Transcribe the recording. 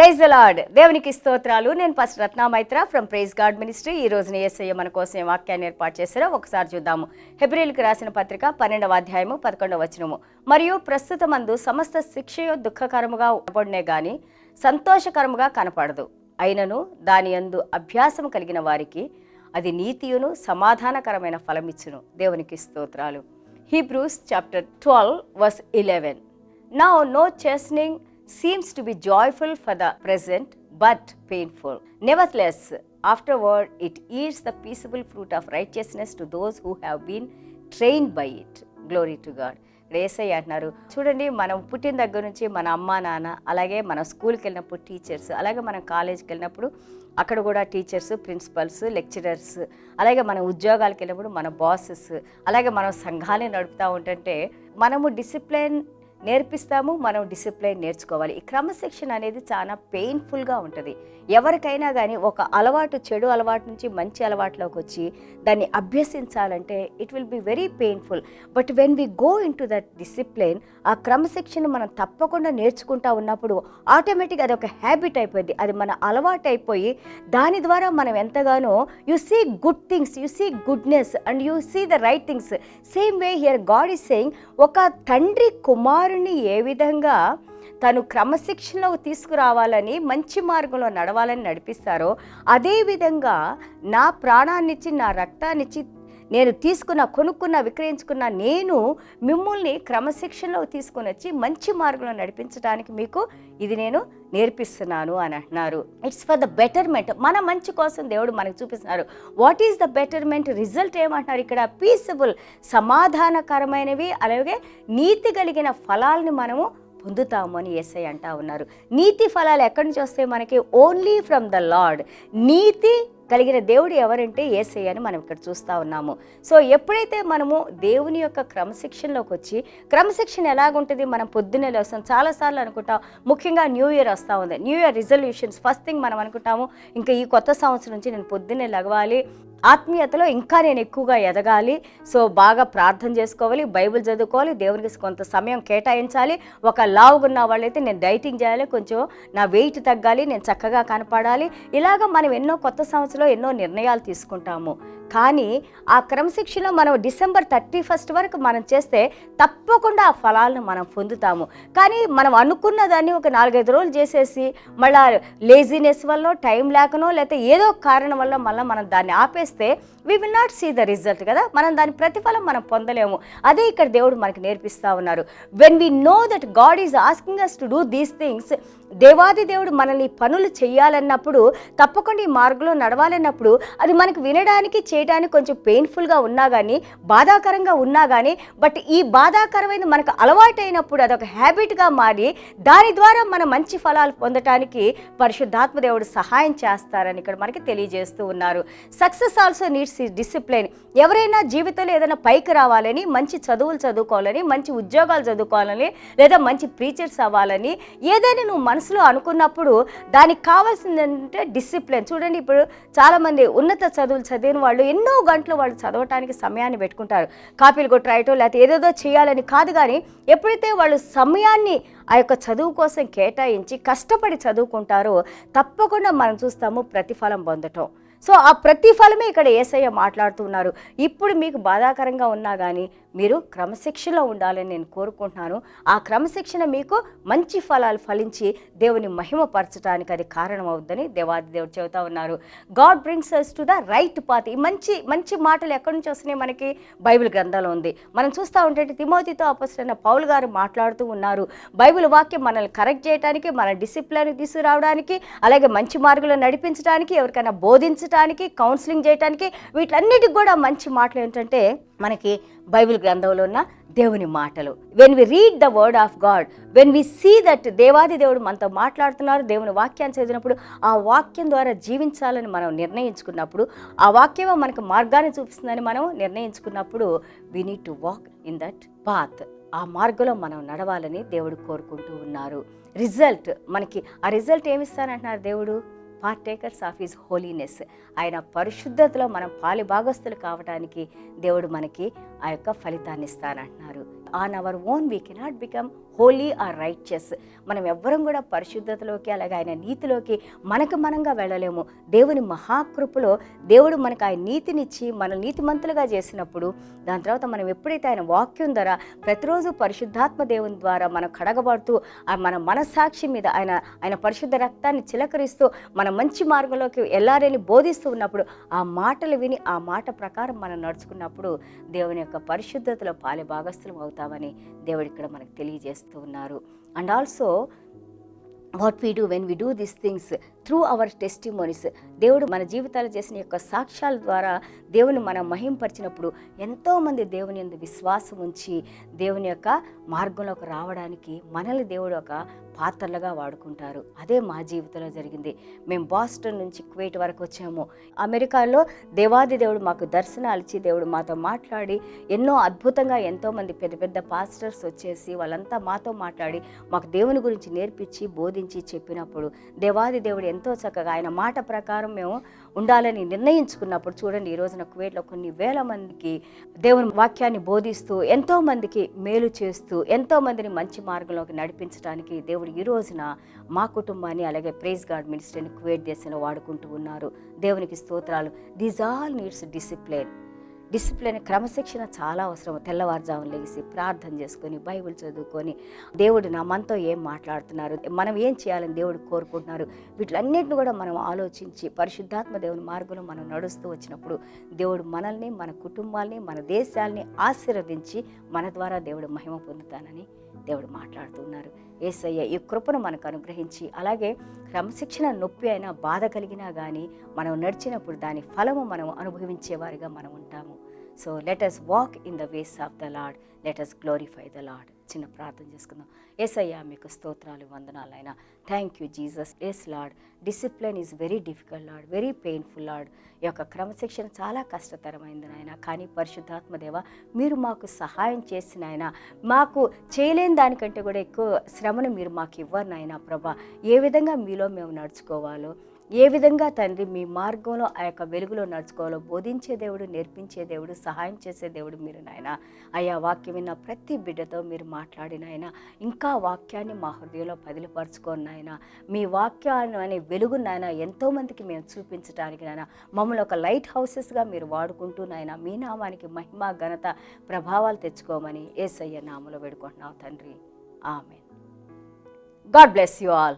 Praise lord దేవునికి స్తోత్రాలు. నేను first Ratnamaitra from praise God ministry ఈ రోజున ఏసయ్య మన కోసం వాక్యాన్ని ఏర్పాటు చేశారో. ఒకసారి చూద్దాము. హెబ్రిల్కి రాసిన పత్రిక పన్నెండవ అధ్యాయము పదకొండవ వచనము. మరియు ప్రస్తుతమందు సమస్త శిక్షయో దుఃఖకరముగా ఉండబడినే గాని సంతోషకరముగా కనపడదు. అయినను దాని యందు అభ్యాసం కలిగిన వారికి అది నీతియును సమాధానకరమైన ఫలమిచ్చును. దేవునికి స్తోత్రాలు. Hebrews chapter twelve verse eleven now no chastening seems to be joyful for the present, but painful. Nevertheless, afterward, it yields the peaceable fruit of righteousness to those who have been trained by it. Glory to God. ఇక్కడ అంటున్నారు చూడండి మనం పుట్టిన దగ్గర నుంచి మన అమ్మా నాన్న అలాగే మన స్కూల్కి వెళ్ళినప్పుడు టీచర్స్ అలాగే మనం కాలేజ్కి వెళ్ళినప్పుడు అక్కడ కూడా టీచర్స్ ప్రిన్సిపల్స్ లెక్చరర్స్ అలాగే మన ఉద్యోగాలకు వెళ్ళినప్పుడు మన బాసెస్ అలాగే మనం సంఘాన్ని నడుపుతూ ఉంటుంటే మనము డిసిప్లిన్ నేర్పిస్తాము మనం డిసిప్లిన్ నేర్చుకోవాలి. ఈ క్రమశిక్షణ అనేది చాలా పెయిన్ఫుల్గా ఉంటుంది. ఎవరికైనా కానీ ఒక అలవాటు చెడు అలవాటు నుంచి మంచి అలవాటులోకి వచ్చి దాన్ని అభ్యసించాలంటే it will be very painful but when we go into that discipline ఆ క్రమశిక్షణ మనం తప్పకుండా నేర్చుకుంటా ఉన్నప్పుడు ఆటోమేటిక్ అది ఒక హ్యాబిట్ అయిపోయింది. అది మన అలవాటు అయిపోయి దాని ద్వారా మనం ఎంతగానో you see good things you see goodness and you see the right things same way here God is saying ఒక తండ్రి కుమార్ వారిని ఏ విధంగా తను క్రమశిక్షణలోకి తీసుకురావాలని మంచి మార్గంలో నడవాలని నడిపిస్తారో అదేవిధంగా నా ప్రాణాన్నిచ్చి నా రక్తాన్నిచ్చి నేను తీసుకున్న కొనుక్కున్న విక్రయించుకున్న నేను మిమ్మల్ని క్రమశిక్షణలో తీసుకొని వచ్చి మంచి మార్గంలో నడిపించడానికి మీకు ఇది నేను నేర్పిస్తున్నాను అని అంటున్నారు. ఇట్స్ ఫర్ ద బెటర్మెంట్ మన మంచి కోసం దేవుడు మనకు చూపిస్తున్నారు. What is the betterment result ఏమంటున్నారు? ఇక్కడ పీసబుల్ సమాధానకరమైనవి అలాగే నీతి కలిగిన ఫలాల్ని మనము పొందుతాము అని ఎస్ఐ అంటా ఉన్నారు. నీతి ఫలాలు ఎక్కడి నుంచి వస్తాయి మనకి? ఓన్లీ ఫ్రమ్ ద లార్డ్ నీతి కలిగిన దేవుడు ఎవరంటే ఏసై అని మనం ఇక్కడ చూస్తూ ఉన్నాము. సో ఎప్పుడైతే మనము దేవుని యొక్క క్రమశిక్షణలోకి వచ్చి క్రమశిక్షణ ఎలాగుంటుంది? మనం పొద్దున్నే లేస్తాం. చాలాసార్లు అనుకుంటాం ముఖ్యంగా న్యూ ఇయర్ వస్తూ ఉంది. New year resolutions first thing మనం అనుకుంటాము ఇంకా ఈ కొత్త సంవత్సరం నుంచి నేను పొద్దున్నే లగవాలి ఆత్మీయతలో ఇంకా నేను ఎక్కువగా ఎదగాలి. సో బాగా ప్రార్థన చేసుకోవాలి బైబిల్ చదువుకోవాలి దేవునికి కొంత సమయం కేటాయించాలి. ఒక లావుగున్న వాళ్ళైతే నేను డైటింగ్ చేయాలి కొంచెం నా వెయిట్ తగ్గాలి నేను చక్కగా కనపడాలి. ఇలాగ మనం ఎన్నో కొత్త సంవత్సరంలో ఎన్నో నిర్ణయాలు తీసుకుంటాము. కానీ ఆ క్రమశిక్షణ మనం డిసెంబర్ థర్టీ ఫస్ట్ వరకు మనం చేస్తే తప్పకుండా ఆ ఫలాలను మనం పొందుతాము. కానీ మనం అనుకున్న దాన్ని ఒక నాలుగైదు రోజులు చేసేసి మళ్ళీ లేజినెస్ వల్ల టైం లేకనో లేకపోతే ఏదో కారణం వల్ల మళ్ళీ మనం దాన్ని చేస్తే we will not see the result కదా? మనం దాని ప్రతిఫలం మనం పొందలేము. అదే ఇక్కడ దేవుడు మనకి నేర్పిస్తూ ఉన్నారు. When we know that God is asking us to do these things దేవాది దేవుడు మనల్ని పనులు చేయాలన్నప్పుడు తప్పకుండా ఈ మార్గంలో నడవాలన్నప్పుడు అది మనకు వినడానికి చేయడానికి కొంచెం పెయిన్ఫుల్గా ఉన్నా కానీ బాధాకరంగా ఉన్నా కానీ బట్ ఈ బాధాకరమైన మనకు అలవాటైనప్పుడు అదొక హ్యాబిట్గా మారి దాని ద్వారా మనం మంచి ఫలాలు పొందటానికి పరిశుద్ధాత్మ దేవుడు సహాయం చేస్తారని ఇక్కడ మనకి తెలియజేస్తూ ఉన్నారు. Success also needs discipline. ఎవరైనా జీవితంలో ఏదైనా పైకి రావాలని మంచి చదువులు చదువుకోవాలని మంచి ఉద్యోగాలు చదువుకోవాలని లేదా మంచి ప్రీచర్స్ అవ్వాలని ఏదైనా నువ్వు మనసులో అనుకున్నప్పుడు దానికి కావాల్సింది డిసిప్లిన్. చూడండి ఇప్పుడు చాలామంది ఉన్నత చదువులు చదివిన వాళ్ళు ఎన్నో గంటలు వాళ్ళు చదవటానికి సమయాన్ని పెట్టుకుంటారు. కాపీలు కొట్టాయటో లేకపోతే ఏదేదో చేయాలని కాదు కానీ ఎప్పుడైతే వాళ్ళు సమయాన్ని ఆ యొక్క చదువు కోసం కేటాయించి కష్టపడి చదువుకుంటారో తప్పకుండా మనం చూస్తాము ప్రతిఫలం పొందటం. సో ఆ ప్రతిఫలమే ఇక్కడ ఏసయ్య మాట్లాడుతున్నారు. ఇప్పుడు మీకు బాధాకరంగా ఉన్నా కానీ మీరు క్రమశిక్షణలో ఉండాలని నేను కోరుకుంటున్నాను. ఆ క్రమశిక్షణ మీకు మంచి ఫలాలు ఫలించి దేవుని మహిమపరచడానికి అది కారణమవుద్దని దేవాది దేవుడు చెబుతా ఉన్నారు. God brings us to the right path ఈ మంచి మంచి మాటలు ఎక్కడి నుంచి వస్తున్నాయి మనకి? బైబిల్ గ్రంథంలో ఉంది. మనం చూస్తూ ఉంటే తిమోతితో అపసరైన పౌల్ గారు మాట్లాడుతూ ఉన్నారు. బైబిల్ వాక్యం మనల్ని కరెక్ట్ చేయడానికి మన డిసిప్లిన్ తీసుకురావడానికి అలాగే మంచి మార్గంలో నడిపించడానికి ఎవరికైనా బోధించడానికి కౌన్సిలింగ్ చేయడానికి వీటన్నిటికి కూడా మంచి మాటలు ఏంటంటే మనకి బైబిల్ గ్రంథంలో ఉన్న దేవుని మాటలు. When we read the word of God when we see that దేవాది దేవుడు మనతో మాట్లాడుతున్నారు దేవుని వాక్యాన్ని చదివినప్పుడు ఆ వాక్యం ద్వారా జీవించాలని మనం నిర్ణయించుకున్నప్పుడు ఆ వాక్యమే మనకు మార్గాన్ని చూపిస్తుందని మనం నిర్ణయించుకున్నప్పుడు we need to walk in that path ఆ మార్గంలో మనం నడవాలని దేవుడు కోరుకుంటూ ఉన్నారు. రిజల్ట్ మనకి ఆ రిజల్ట్ ఏమిస్తానంటున్నారు దేవుడు? పార్టేకర్స్ ఆఫ్ హిస్ హోలీనెస్ ఆయన పరిశుద్ధతలో మనం పాలి భాగస్తులు కావడానికి దేవుడు మనకి ఆ యొక్క ఫలితాన్ని ఇస్తానంటున్నారు. On our own we cannot become holy or righteous మనం ఎవ్వరం కూడా పరిశుద్ధతలోకి అలాగే ఆయన నీతిలోకి మనకు మనంగా వెళ్ళలేము. దేవుని మహాకృపలో దేవుడు మనకు ఆయన నీతినిచ్చి మన నీతిమంతులుగా చేసినప్పుడు దాని తర్వాత మనం ఎప్పుడైతే ఆయన వాక్యం ద్వారా ప్రతిరోజు పరిశుద్ధాత్మ దేవుని ద్వారా మనం కడగబడుతూ ఆ మన మనస్సాక్షి మీద ఆయన ఆయన పరిశుద్ధ రక్తాన్ని చిలకరిస్తూ మన మంచి మార్గంలోకి వెళ్ళారని బోధిస్తూ ఉన్నప్పుడు ఆ మాటలు విని ఆ మాట ప్రకారం మనం నడుచుకున్నప్పుడు దేవుని యొక్క పరిశుద్ధతలో పాలి భాగస్థులం అవుతామని దేవుడు ఇక్కడ మనకు తెలియజేస్తూ ఉన్నారు. And also what we do when we do this things through our testimonies దేవుడు మన జీవితాలు చేసిన యొక్క సాక్ష్యాల ద్వారా దేవుని మనం మహింపరిచినప్పుడు ఎంతోమంది దేవుని యందు విశ్వాసం ఉంచి దేవుని యొక్క మార్గంలోకి రావడానికి మనల్ని దేవుడు ఒక పాత్రలుగా వాడుకుంటారు. అదే మా జీవితంలో జరిగింది. మేము బాస్టన్ నుంచి కువైట్ వరకు వచ్చాము. అమెరికాలో దేవాది దేవుడు మాకు దర్శనాలు ఇచ్చి దేవుడు మాతో మాట్లాడి ఎన్నో అద్భుతంగా ఎంతోమంది పెద్ద పెద్ద పాస్టర్స్ వచ్చేసి వాళ్ళంతా మాతో మాట్లాడి మాకు దేవుని గురించి నేర్పించి బోధించి చెప్పినప్పుడు దేవాది దేవుడు ఎంతో చక్కగా ఆయన మాట ప్రకారం మేము ఉండాలని నిర్ణయించుకున్నప్పుడు చూడండి ఈ రోజున కువైట్లో కొన్ని వేల మందికి దేవుని వాక్యాన్ని బోధిస్తూ ఎంతో మందికి మేలు చేస్తూ ఎంతో మందిని మంచి మార్గంలోకి నడిపించడానికి దేవుడు ఈ రోజున మా కుటుంబాన్ని అలాగే ప్రైజ్ గార్డ్ మినిస్ట్రీని కువైట్ దేశంలో వాడుకుంటూ ఉన్నారు. దేవునికి స్తోత్రాలు. These all needs discipline discipline క్రమశిక్షణ చాలా అవసరం. తెల్లవారుజామున లేచి ప్రార్థన చేసుకొని బైబిల్ చదువుకొని దేవుడు నా మనతో ఏం మాట్లాడుతున్నారు? మనం ఏం చేయాలని దేవుడు కోరుకుంటున్నారు? వీటిలన్నింటిని కూడా మనం ఆలోచించి పరిశుద్ధాత్మ దేవుని మార్గంలో మనం నడుస్తూ వచ్చినప్పుడు దేవుడు మనల్ని మన కుటుంబాల్ని మన దేశాల్ని ఆశీర్వదించి మన ద్వారా దేవుడు మహిమ పొందుతానని దేవుడు మాట్లాడుతున్నారు. ఏసయ్య ఈ కృపను మనకు అనుగ్రహించి అలాగే క్రమశిక్షణ నొప్పి అయినా బాధ కలిగినా కానీ మనం నడిచినప్పుడు దాని ఫలము మనం అనుభవించేవారిగా మనం ఉంటాము. So let us walk in the ways of the Lord let us glorify the Lord చిన్న ప్రార్థన చేసుకుందాం. ఏసయ్యా మీకు స్తోత్రాలు వందనాలైనా. Thank you Jesus yes Lord discipline is very difficult Lord very painful Lord ఈ యొక్క క్రమశిక్షణ చాలా కష్టతరమైంది నాయన. కానీ పరిశుద్ధాత్మదేవ మీరు మాకు సహాయం చేసిన ఆయన మాకు చేయలేని దానికంటే కూడా ఎక్కువ శ్రమను మీరు మాకు ఇవ్వరు నాయన ప్రభా. ఏ విధంగా మీలో మేము నడుచుకోవాలో ఏ విధంగా తండ్రి మీ మార్గంలో ఆ యొక్క వెలుగులో నడుచుకోవాలో బోధించే దేవుడు నేర్పించే దేవుడు సహాయం చేసే దేవుడు మీరు నాయన. అయ్యా వాక్యం విన్న ప్రతి బిడ్డతో మీరు మాట్లాడిన ఆయన ఇంకా వాక్యాన్ని మా హృదయంలో పదిలిపరచుకొని నాయన. మీ వాక్యాన్ని అనే వెలుగు నాయన ఎంతోమందికి మేము చూపించడానికి నాయన. మమ్మల్ని ఒక లైట్ హౌసెస్గా మీరు వాడుకుంటూ నాయన మీ నామానికి మహిమ ఘనత ప్రభావాలు తెచ్చుకోమని ఏసయ్య నామలో వేడుకుంటున్నావు తండ్రి. ఆమె గాడ్ బ్లెస్ యు ఆల్.